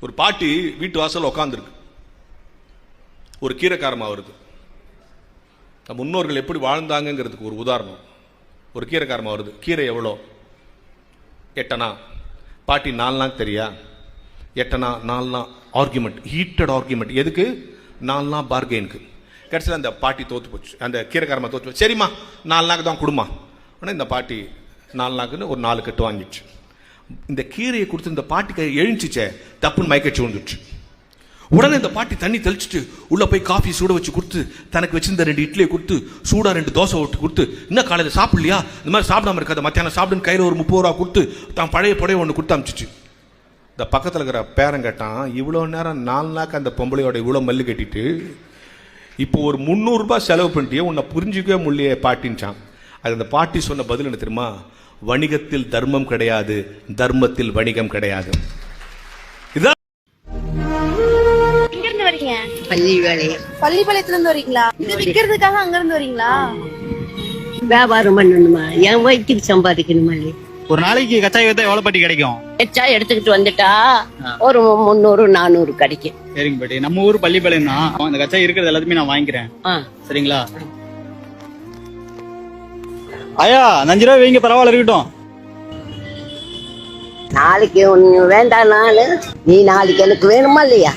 ஒரு பாட்டி வீட்டு வாசல் உட்காந்துருக்கு ஒரு கீரைக்காரமாக வருது நம்ம முன்னோர்கள் எப்படி வாழ்ந்தாங்கங்கிறதுக்கு ஒரு உதாரணம். ஒரு கீரைக்காரமாக வருது. கீரை எவ்வளோ? எட்டனா? பாட்டி நாலு தெரியா? எட்டனா? நாலு நாள் ஆர்குமெண்ட் ஹீட்டட் ஆர்குமெண்ட் எதுக்கு? நாலு நாள் பார்கெயினுக்கு கடைசியில் அந்த பாட்டி தோற்று போச்சு. அந்த கீரைக்காரமாக தோற்று போச்சு. சரிம்மா நாலு நாக்கு தான் கொடுமா. ஆனால் இந்த பாட்டி நாலு நாக்குன்னு ஒரு நாலு கட்டு வாங்கிடுச்சு. இந்த கீரையை கொடுத்து இந்த பாட்டி எழுந்துச்சே தப்புன்னு மயக்கச்சு வந்துச்சு உடனே இந்த பாட்டி தண்ணி தெளிச்சிட்டு உள்ளே போய் காஃபி சூட வச்சு கொடுத்து தனக்கு வச்சிருந்த ரெண்டு இட்லியை கொடுத்து சூடாக ரெண்டு தோசை விட்டு கொடுத்து இன்னும் காலையில் சாப்பிடலையா? இந்த மாதிரி சாப்பிடாம இருக்காது மத்தியானம் சாப்பிடுன்னு கையில் ஒரு முப்பது ரூபா கொடுத்து தான் பழைய புடவை ஒன்று கொடுத்து அமிச்சிச்சு. இந்த பக்கத்தில் இருக்கிற பேரன் கேட்டான் இவ்வளோ நேரம் நாலு நாக்கு அந்த பொம்பளையோட இவ்வளோ மல்லு கட்டிட்டு இப்போ ஒரு முந்நூறுரூபா செலவு பண்ணிட்டே உன்னை புரிஞ்சிக்கவே முடியலையே பாட்டின்ச்சான் அது அந்த பாட்டி சொன்ன பதில் என்ன தெரியுமா? வணிகத்தில் தர்மம் கிடையாது தர்மத்தில் வணிகம் கிடையாது. பள்ளிப்பாளையத்துல இருந்து வரீங்களா? இது விக்கிறதுக்காக அங்க இருந்து வரீங்களா? வியாபாரம் பண்ணணுமா? என் வயிற்றுக்கு சம்பாதிக்கணுமா? ஒரு நாளைக்கு கச்சாய் வித்தா எவ்வளவு பாட்டி கிடைக்கும்? எச்சா எடுத்துக்கிட்டு வந்துட்டா ஒரு முந்நூறு நானூறு கிடைக்கும். சரிங்க பாட்டி. நம்ம ஊர் பள்ளிப்பாளையம் தான் அந்த கச்சாய் இருக்கிறது எல்லாத்தையுமே நான் வாங்கிக்கிறேன். சரிங்களா? ஐயா அஞ்சு ரூபாய் வைங்க பரவாயில்ல இருக்கட்டும். நாளைக்கு ஒண்ணு வேண்டாம் நாளு. நீ நாளைக்கு எனக்கு வேணுமா இல்லையா?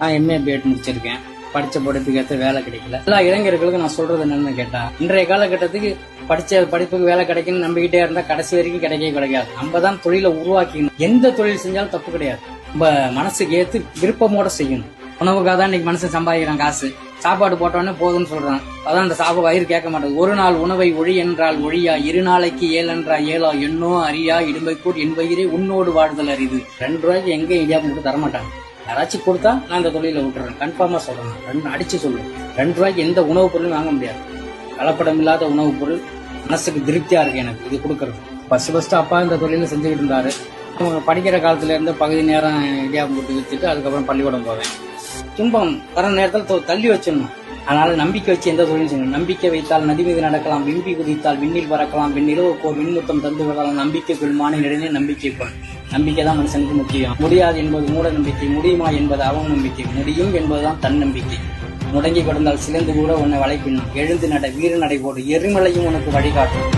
நான் எம்ஏ பிஎட் முடிச்சிருக்கேன். படிச்ச படிப்புக்கு ஏற்ற வேலை கிடைக்கல. எல்லா இளைஞர்களுக்கும் நான் சொல்றது என்னன்னு கேட்டா இன்றைய காலகட்டத்துக்கு படிச்ச படிப்புக்கு வேலை கிடைக்குன்னு நம்பிக்கிட்டே இருந்தா கடைசி வரைக்கும் கிடைக்கவே கிடைக்காது. நம்ம தான் தொழிலை உருவாக்கிக்கணும். எந்த தொழில் செஞ்சாலும் தப்பு கிடையாது. மனசுக்கு ஏத்து விருப்பமோட செய்யணும். உணவுக்காக தான் இன்னைக்கு மனுஷன் சம்பாதிக்கிறான் காசு. சாப்பாடு போட்டோன்னே போதும்னு சொல்றான். அதான் அந்த சாப்பாடு வயிறு கேட்க மாட்டேங்குது. ஒரு நாள் உணவை ஒழி என்றால் ஒழியா இரு நாளைக்கு ஏழென்றா ஏழா எண்ணோ அறியா இடும்பைக்கூர் என் வயிறே உன்னோடு வாழ்தல் அறிது ரெண்டு ரூபாய்க்கு எங்க இந்தியா மட்டும் தரமாட்டாங்க. யாராச்சும் கொடுத்தா நான் அந்த தொழில விட்டுறேன். கன்ஃபார்மா சொல்றேன் ரெண்டு அடிச்சு சொல்லுவேன் ரெண்டு ரூபாய்க்கு எந்த உணவுப் பொருளும் வாங்க முடியாது. கலப்படம் இல்லாத உணவுப் பொருள் மனசுக்கு திருப்தியா இருக்கு எனக்கு. இது கொடுக்கறது. ஃபர்ஸ்ட் ஃபர்ஸ்ட் அப்பா இந்த தொழில செஞ்சுக்கிட்டு இருந்தாரு. படிக்கிற காலத்துல இருந்து பகுதி நேரம் இடியாப்பம் போட்டு வச்சுட்டு அதுக்கப்புறம் பள்ளிக்கூடம் போவேன். துன்பம் வர நேரத்தில் தள்ளி வச்சிடணும். அதனால நம்பிக்கை வச்சு எந்த தொழிலும் செய்யணும். நம்பிக்கை வைத்தால் நதி மீது நடக்கலாம் விம்பி குதித்தால் விண்ணில் பறக்கலாம் விண்ணிலவுக்கு ஒரு மின்முத்தம் தந்து விடலாம். நம்பிக்கை கொள்மான நிலையிலே நம்பிக்கை கொள். நம்பிக்கை தான் மனுஷனுக்கு முக்கியம். முடியாது என்பது மூட நம்பிக்கை முடியுமா என்பது அவன் நம்பிக்கை. முடியும் என்பதுதான் தன் நம்பிக்கை. முடங்கி கிடந்தால் சிலந்து கூட உன்னை வளைப்பின்னும் எழுந்து நட வீர நடை போடு. எரிமலையும் உனக்கு வழிகாட்டும்.